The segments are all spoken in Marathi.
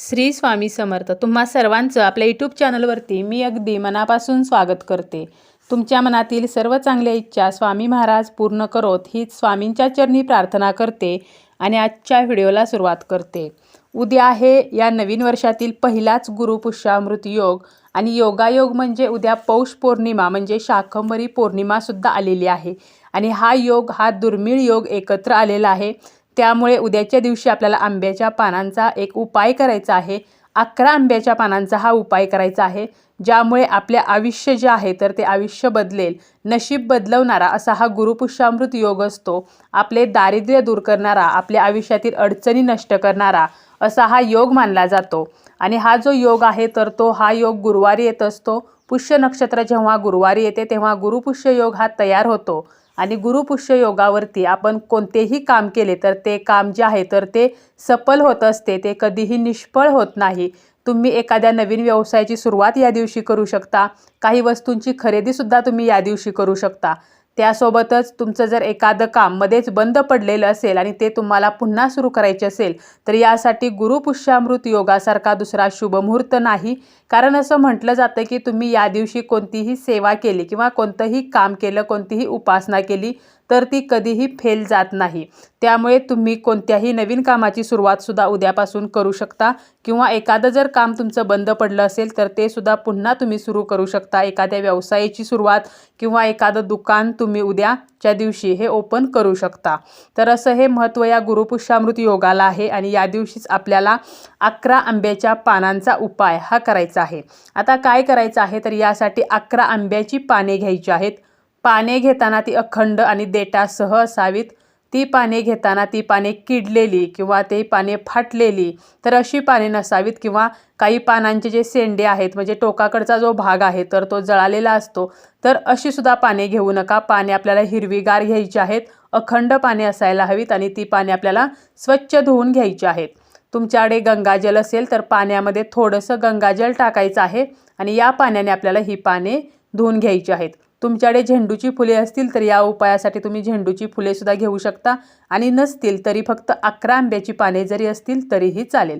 श्री स्वामी समर्थ. तुम्हा सर्वांचं आपल्या यूट्यूब चॅनलवरती मी अगदी मनापासून स्वागत करते. तुमच्या मनातील सर्व चांगल्या इच्छा स्वामी महाराज पूर्ण करोत हीच स्वामींच्या चरणी प्रार्थना करते आणि आजच्या व्हिडिओला सुरुवात करते. उद्या आहे या नवीन वर्षातील पहिलाच गुरुपुष्यामृत योग आणि योगायोग म्हणजे उद्या पौष पौर्णिमा म्हणजे शाकंभरी पौर्णिमासुद्धा आलेली आहे. आणि हा योग हा दुर्मिळ योग एकत्र आलेला आहे. त्यामुळे उद्याच्या दिवशी आपल्याला आंब्याच्या पानांचा एक उपाय करायचा आहे. अकरा आंब्याच्या पानांचा हा उपाय करायचा आहे ज्यामुळे आपले आयुष्य जे आहे तर ते आयुष्य बदलेल. नशीब बदलवणारा असा हा गुरुपुष्यामृत योग असतो. आपले दारिद्र्य दूर करणारा आपल्या आयुष्यातील अडचणी नष्ट करणारा असा हा योग मानला जातो. आणि हा जो योग आहे तर तो हा योग गुरुवारी येत असतो. पुष्य नक्षत्र जेव्हा गुरुवारी येते तेव्हा गुरुपुष्य योग हा तयार होतो. आणि गुरुपुष्य योगावरती आपण कोणतेही काम केले तर ते काम जे आहे तर ते सफल होत असते ते कधीही निष्फळ होत नाही. तुम्ही एखाद्या नवीन व्यवसायाची सुरुवात या दिवशी करू शकता. काही वस्तूंची खरेदीसुद्धा तुम्ही या दिवशी करू शकता. त्यासोबतच तुमचं जर एखादं काम मध्येच बंद पडलेलं असेल आणि ते तुम्हाला पुन्हा सुरू करायचे असेल तर यासाठी गुरुपुष्यामृत योगासारखा दुसरा शुभमुहूर्त नाही. कारण असं म्हटलं जातं की तुम्ही या दिवशी कोणतीही सेवा केली किंवा कोणतंही काम केलं कोणतीही उपासना केली तर ती कधीही फेल जात नाही. त्यामुळे तुम्ही कोणत्याही नवीन कामाची सुरुवातसुद्धा उद्यापासून करू शकता किंवा एखादं जर काम तुमचं बंद पडलं असेल तर ते सुद्धा पुन्हा तुम्ही सुरू करू शकता. एखाद्या व्यवसायाची सुरुवात किंवा एखादं दुकान तुम्ही उद्याच्या दिवशी हे ओपन करू शकता. तर असं हे महत्त्व या गुरुपुष्यामृत योगाला आहे आणि या दिवशीच आपल्याला अकरा आंब्याच्या पानांचा उपाय हा करायचा आहे. आता काय करायचं आहे? तर यासाठी अकरा आंब्याची पाने घ्यायची आहेत. पाने घेताना ती अखंड आणि देटासह असावीत. ती पाने घेताना ती पाने किडलेली किंवा ते पाने फाटलेली तर अशी पाने नसावीत किंवा काही पानांचे जे शेंडे आहेत म्हणजे टोकाकडचा जो भाग आहे तर तो जळालेला असतो. तर अशी सुद्धा पाने घेऊ नका. पाने आपल्याला हिरवीगार घ्यायची आहेत अखंड पाने असायला हवीत आणि ती पाने आपल्याला स्वच्छ धुवून घ्यायची आहेत. तुमच्याकडे गंगाजल असेल तर पाण्यामध्ये थोडंसं गंगाजल टाकायचं आहे आणि या पाण्याने आपल्याला ही पाने धुवून घ्यायची आहेत. तुमच्याकडे झेंडूची फुले असतील तर या उपायासाठी तुम्ही झेंडूची फुलेसुद्धा घेऊ शकता. आणि नसतील तरी फक्त अकरा आंब्याची पाने जरी असतील तरीही चालेल.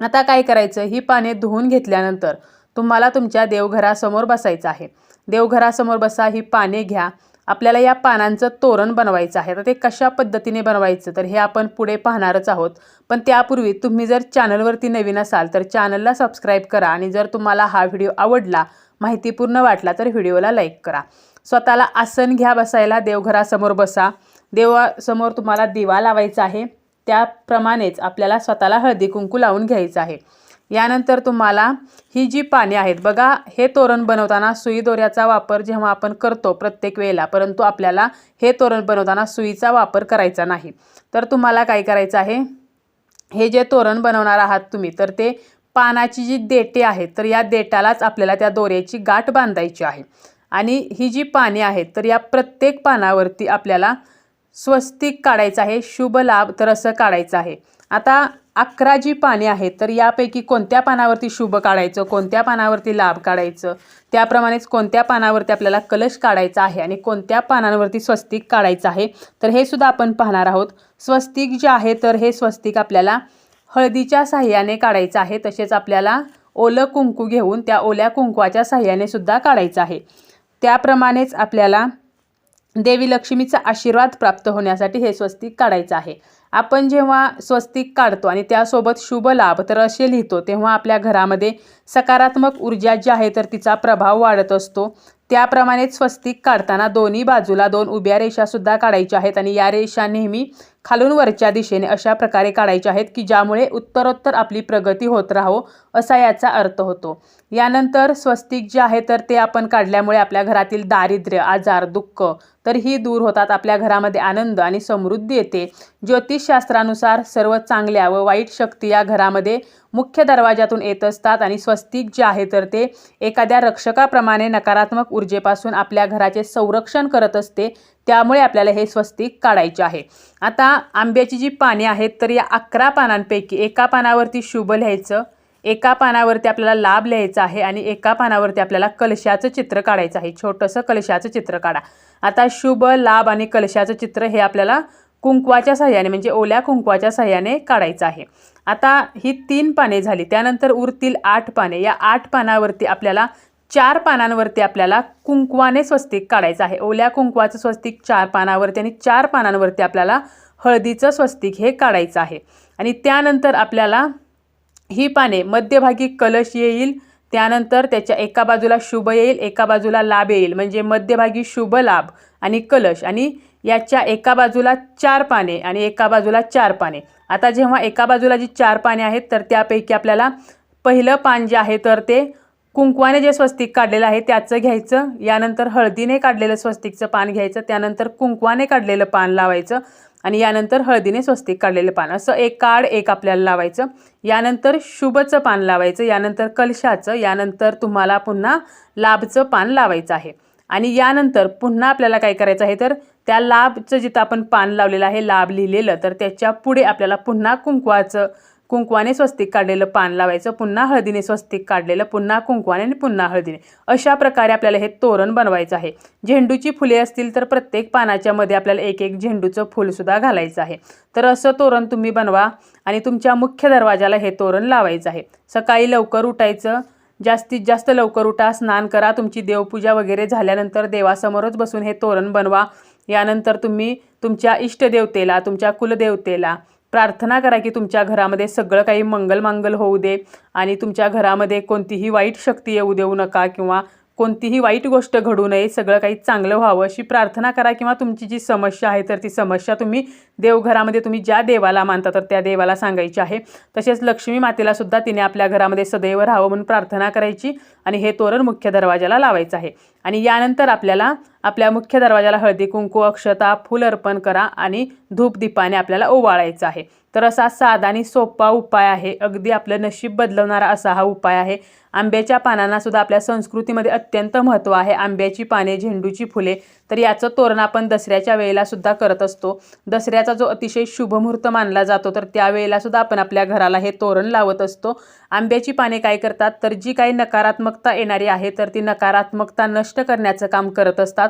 आता काय करायचं? ही पाने धुवून घेतल्यानंतर तुम्हाला तुमच्या देवघरासमोर बसायचं आहे. देवघरासमोर बसा ही पाने घ्या. आपल्याला या पानांचं तोरण बनवायचं आहे. तर ते कशा पद्धतीने बनवायचं? तर हे आपण पुढे पाहणारच आहोत. पण त्यापूर्वी तुम्ही जर चॅनलवरती नवीन असाल तर चॅनलला सबस्क्राईब करा. आणि जर तुम्हाला हा व्हिडिओ आवडला माहितीपूर्ण वाटला तर व्हिडिओला लाईक करा. स्वतःला आसन घ्या बसायला देवघरासमोर बसा. देवासमोर तुम्हाला दिवा लावायचा आहे. त्याप्रमाणेच आपल्याला स्वतःला हळदी कुंकू लावून घ्यायचं आहे. यानंतर तुम्हाला ही जी पाने आहेत बघा हे तोरण बनवताना सुई दोऱ्याचा वापर जेव्हा आपण करतो प्रत्येक वेळेला परंतु आपल्याला हे तोरण बनवताना सुईचा वापर करायचा नाही. तर तुम्हाला काय करायचं आहे? हे जे तोरण बनवणार आहात तुम्ही तर ते पानाची जी देटे आहेत तर या देटालाच आपल्याला त्या दोऱ्याची गाठ बांधायची आहे. आणि ही जी पाने आहेत तर या प्रत्येक पानावरती आपल्याला स्वस्तिक काढायचं आहे शुभ लाभ तर असं काढायचं आहे. आता अकरा जी पाने आहेत तर यापैकी कोणत्या पानावरती शुभ काढायचं कोणत्या पानावरती लाभ काढायचं त्याप्रमाणेच कोणत्या पानावरती आपल्याला कलश काढायचा आहे आणि कोणत्या पानांवरती स्वस्तिक काढायचं आहे तर हे सुद्धा आपण पाहणार आहोत. स्वस्तिक जे आहे तर हे स्वस्तिक आपल्याला हळदीच्या साह्याने काढायचं आहे. तसेच आपल्याला ओलं कुंकू घेऊन त्या ओल्या कुंकवाच्या साह्याने सुद्धा काढायचं आहे. त्याप्रमाणेच आपल्याला देवी लक्ष्मीचा आशीर्वाद प्राप्त होण्यासाठी हे स्वस्तिक काढायचं आहे. आपण जेव्हा स्वस्तिक काढतो आणि त्यासोबत शुभ लाभ तर असे लिहितो तेव्हा आपल्या घरामध्ये सकारात्मक ऊर्जा जी आहे तर तिचा प्रभाव वाढत असतो. त्याप्रमाणेच स्वस्तिक काढताना दोन्ही बाजूला दोन उभ्या रेषासुद्धा काढायच्या आहेत आणि या रेषा नेहमी खालून वरच्या दिशेने अशा प्रकारे काढायच्या आहेत की ज्यामुळे उत्तरोत्तर आपली प्रगती होत राहो असा याचा अर्थ होतो. यानंतर स्वस्तिक जे आहे तर ते आपण काढल्यामुळे आपल्या घरातील दारिद्र्य आजार दुःख तर ही दूर होतात आपल्या घरामध्ये आनंद आणि समृद्धी येते. ज्योतिषशास्त्रानुसार सर्व चांगल्या व वाईट शक्ती या घरामध्ये मुख्य दरवाजातून येत असतात आणि स्वस्तिक जे आहे तर ते एखाद्या रक्षकाप्रमाणे नकारात्मक ऊर्जेपासून आपल्या घराचे संरक्षण करत असते. त्यामुळे आपल्याला हे स्वस्तिक काढायचे आहे. आता आंब्याची जी पाने आहेत तर या अकरा पानांपैकी एका पानावरती शुभ लिहायचं एका पानावरती आपल्याला लाभ लिहायचा आहे आणि एका पानावरती आपल्याला कलशाचं चित्र काढायचं आहे. छोटंसं कलशाचं चित्र काढा. आता शुभ लाभ आणि कलशाचं चित्र हे आपल्याला कुंकवाच्या सहाय्याने म्हणजे ओल्या कुंकवाच्या सहाय्याने काढायचं आहे. आता ही तीन पाने झाली. त्यानंतर उरतील आठ पाने. या आठ पानावरती आपल्याला चार पानांवरती आपल्याला कुंकवाने स्वस्तिक काढायचं आहे. ओल्या कुंकवाचं स्वस्तिक चार पानावरती आणि चार पानांवरती आपल्याला हळदीचं स्वस्तिक हे काढायचं आहे. आणि त्यानंतर आपल्याला ही पाने मध्यभागी कलश येईल त्यानंतर त्याच्या एका बाजूला शुभ येईल एका बाजूला लाभ येईल. म्हणजे मध्यभागी शुभ लाभ आणि कलश. आणि याच्या एका बाजूला चार पाने आणि एका बाजूला चार पाने. आता जेव्हा एका बाजूला जी चार पाने आहेत तर त्यापैकी आपल्याला पहिलं पान जे आहे तर ते कुंकवाने जे स्वस्तिक काढलेलं आहे त्याचं घ्यायचं. यानंतर हळदीने काढलेलं स्वस्तिकचं पान घ्यायचं. त्यानंतर कुंकवाने काढलेलं पान लावायचं. आणि यानंतर हळदीने स्वस्तिक काढलेलं पान. असं एक काढ एक आपल्याला लावायचं. यानंतर शुभचं पान लावायचं. यानंतर कलशाचं. यानंतर तुम्हाला पुन्हा लाभचं पान लावायचं आहे. आणि यानंतर पुन्हा आपल्याला काय करायचं आहे तर त्या लाभचं जिथं आपण पान लावलेलं आहे लाभ लिहिलेलं तर त्याच्या पुढे आपल्याला पुन्हा कुंकवाचं कुंकवाने स्वस्तिक काढलेलं पान लावायचं पुन्हा हळदीने स्वस्तिक काढलेलं पुन्हा कुंकवाने आणि पुन्हा हळदीने. अशा प्रकारे आपल्याला हे तोरण बनवायचं आहे. झेंडूची फुले असतील तर प्रत्येक पानाच्या मध्ये आपल्याला एक एक झेंडूचं फुलसुद्धा घालायचं आहे. तर असं तोरण तुम्ही बनवा आणि तुमच्या मुख्य दरवाजाला हे तोरण लावायचं आहे. सकाळी लवकर उठायचं जास्तीत जास्त लवकर उठा स्नान करा तुमची देवपूजा वगैरे झाल्यानंतर देवासमोरच बसून हे तोरण बनवा. यानंतर तुम्ही तुमच्या इष्टदेवतेला तुमच्या कुलदेवतेला प्रार्थना करा की तुमच्या घरामध्ये सगळं काही मंगलमांगल होऊ दे आणि तुमच्या घरामध्ये कोणतीही वाईट शक्ती येऊ देऊ नका किंवा कोणतीही वाईट गोष्ट घडू नये सगळं काही चांगलं व्हावं अशी प्रार्थना करा किंवा तुमची जी समस्या आहे तर ती समस्या तुम्ही देवघरामध्ये तुम्ही ज्या देवाला मानता तर त्या देवाला सांगायची आहे. तसेच लक्ष्मी मातेला सुद्धा तिने आपल्या घरामध्ये सदैव राहावं म्हणून प्रार्थना करायची आणि हे तोरण मुख्य दरवाजाला लावायचं आहे. आणि यानंतर आपल्याला आपल्या मुख्य दरवाजाला हळदी कुंकू अक्षता फूल अर्पण करा आणि धूपदीपाने आपल्याला ओवाळायचं आहे. तर असा साधा आणि सोपा उपाय आहे. अगदी आपलं नशीब बदलवणारा असा हा उपाय आहे. आंब्याच्या पानांना सुद्धा आपल्या संस्कृतीमध्ये अत्यंत महत्त्व आहे. आंब्याची पाने झेंडूची फुले तर याचं तोरण आपण दसऱ्याच्या वेळेला सुद्धा करत असतो. दसऱ्याचा जो अतिशय शुभ मुहूर्त मानला जातो तर त्यावेळेला सुद्धा आपण आपल्या घराला हे तोरण लावत असतो. आंब्याची पाने काय करतात? तर जी काही नकारात्मकता येणारी आहे तर ती नकारात्मकता नष्ट करण्याचं काम करत असतात.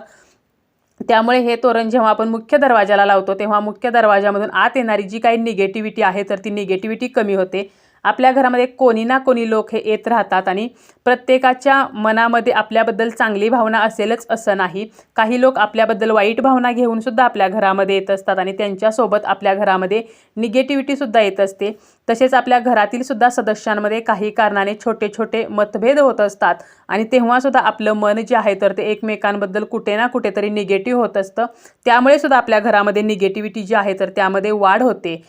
त्यामुळे हे तोरण जेव्हा आपण मुख्य दरवाजाला लावतो तेव्हा मुख्य दरवाजामधून आत येणारी जी काही निगेटिव्हिटी आहे तर ती निगेटिव्हिटी कमी होते. आपल्या घरामध्ये कोणी ना कोणी लोक हे येत राहतात आणि प्रत्येकाच्या मनामध्ये आपल्याबद्दल चांगली भावना असेलच असं नाही. काही लोक आपल्याबद्दल वाईट भावना घेऊन सुद्धा आपल्या घरामध्ये येत असतात आणि त्यांच्यासोबत आपल्या घरामध्ये निगेटिव्हिटीसुद्धा येत असते. तसेच आपल्या घरातील सुद्धा सदस्यांमध्ये काही कारणाने छोटे छोटे मतभेद होत असतात आणि तेव्हासुद्धा आपलं मन जे आहे तर ते एकमेकांबद्दल कुठे ना कुठेतरी निगेटिव्ह होत असतं. त्यामुळे सुद्धा आपल्या घरामध्ये निगेटिव्हिटी जी आहे तर त्यामध्ये वाढ होते.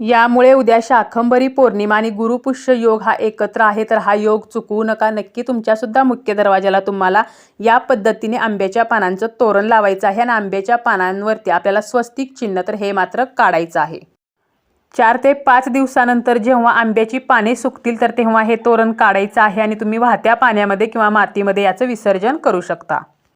यामुळे उद्या शाखंबरी पौर्णिमा आणि गुरुपुष्य योग हा एकत्र आहे तर हा योग चुकवू नका. नक्की तुमच्यासुद्धा मुख्य दरवाजाला तुम्हाला या पद्धतीने आंब्याच्या पानांचं तोरण लावायचं आहे आणि आंब्याच्या पानांवरती आपल्याला स्वस्तिक चिन्ह तर हे मात्र काढायचं आहे. चार ते पाच दिवसानंतर जेव्हा आंब्याची पाने सुकतील तर तेव्हा हे तोरण काढायचं आहे आणि तुम्ही वाहत्या पाण्यामध्ये किंवा मातीमध्ये याचं विसर्जन करू शकता.